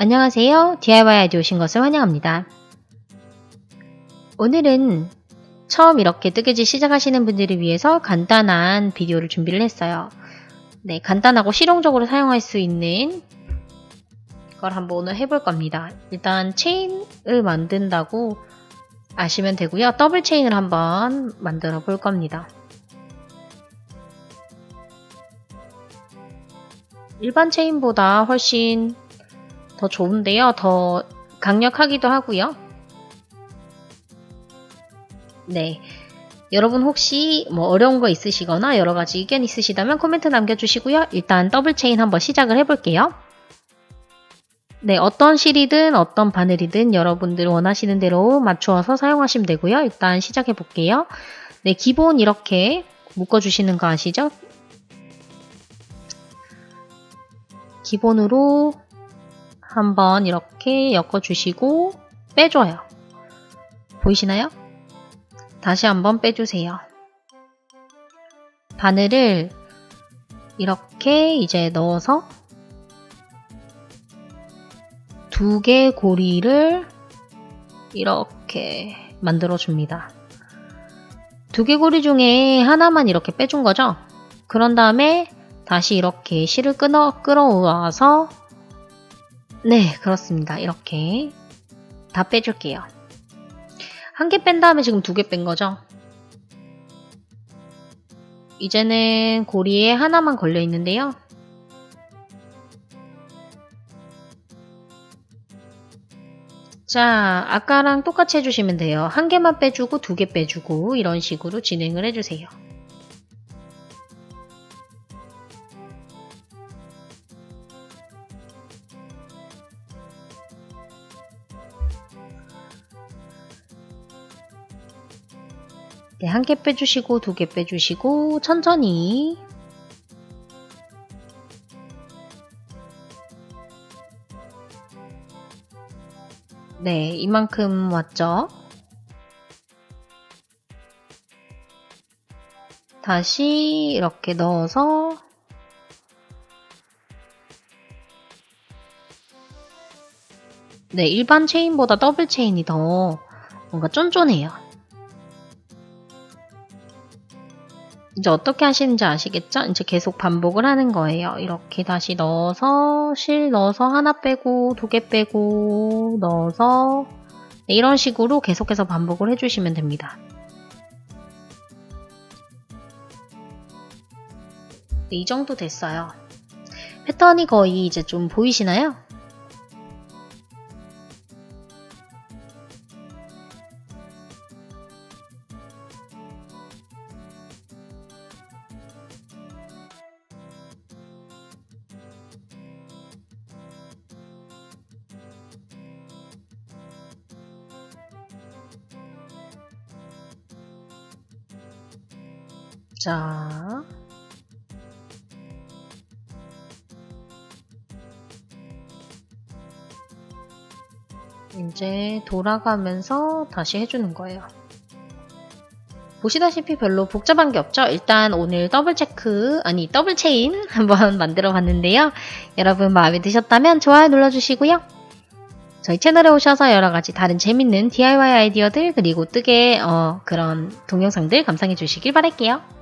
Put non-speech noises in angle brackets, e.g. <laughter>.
안녕하세요. DIY 아이디 오신 것을 환영합니다. 오늘은 처음 이렇게 뜨개질 시작하시는 분들을 위해서 간단한 비디오를 준비를 했어요. 네, 간단하고 실용적으로 사용할 수 있는 걸 한번 오늘 해볼 겁니다. 일단 체인을 만든다고 아시면 되고요. 더블 체인을 한번 만들어 볼 겁니다. 일반 체인보다 훨씬 더 좋은데요. 더 강력하기도 하고요. 네. 여러분 혹시 뭐 어려운 거 있으시거나 여러 가지 의견 있으시다면 코멘트 남겨주시고요. 일단 더블 체인 한번 시작을 해볼게요. 네, 어떤 실이든 어떤 바늘이든 여러분들 원하시는 대로 맞추어서 사용하시면 되고요. 일단 시작해 볼게요. 네, 기본 이렇게 묶어주시는 거 아시죠? 기본으로 한번 이렇게 엮어주시고 빼줘요. 보이시나요? 다시 한번 빼주세요. 바늘을 이렇게 이제 넣어서 두 개 고리를 이렇게 만들어 줍니다. 두 개 고리 중에 하나만 이렇게 빼준 거죠? 그런 다음에 다시 이렇게 실을 끊어, 끌어와서 네, 그렇습니다. 이렇게 다 빼줄게요. 한 개 뺀 다음에 지금 두 개 뺀 거죠? 이제는 고리에 하나만 걸려 있는데요. 자, 아까랑 똑같이 해주시면 돼요. 한 개만 빼주고 두 개 빼주고 이런 식으로 진행을 해주세요. 네, 한 개 빼주시고 두 개 빼주시고 천천히 네, 이만큼 왔죠? 다시 이렇게 넣어서 네, 일반 체인보다 더블 체인이 더 뭔가 쫀쫀해요. 이제 어떻게 하시는지 아시겠죠? 이제 계속 반복을 하는 거예요. 이렇게 다시 넣어서 실 넣어서 하나 빼고 두 개 빼고 넣어서 네, 이런 식으로 계속해서 반복을 해주시면 됩니다. 네, 이 정도 됐어요. 패턴이 거의 이제 좀 보이시나요? 자. 이제 돌아가면서 다시 해주는 거예요. 보시다시피 별로 복잡한 게 없죠? 일단 오늘 더블 체크, 아니 더블 체인 <laughs> 한번 만들어 봤는데요. 여러분 마음에 드셨다면 좋아요 눌러주시고요. 저희 채널에 오셔서 여러 가지 다른 재밌는 DIY 아이디어들 그리고 뜨개 어, 그런 동영상들 감상해 주시길 바랄게요.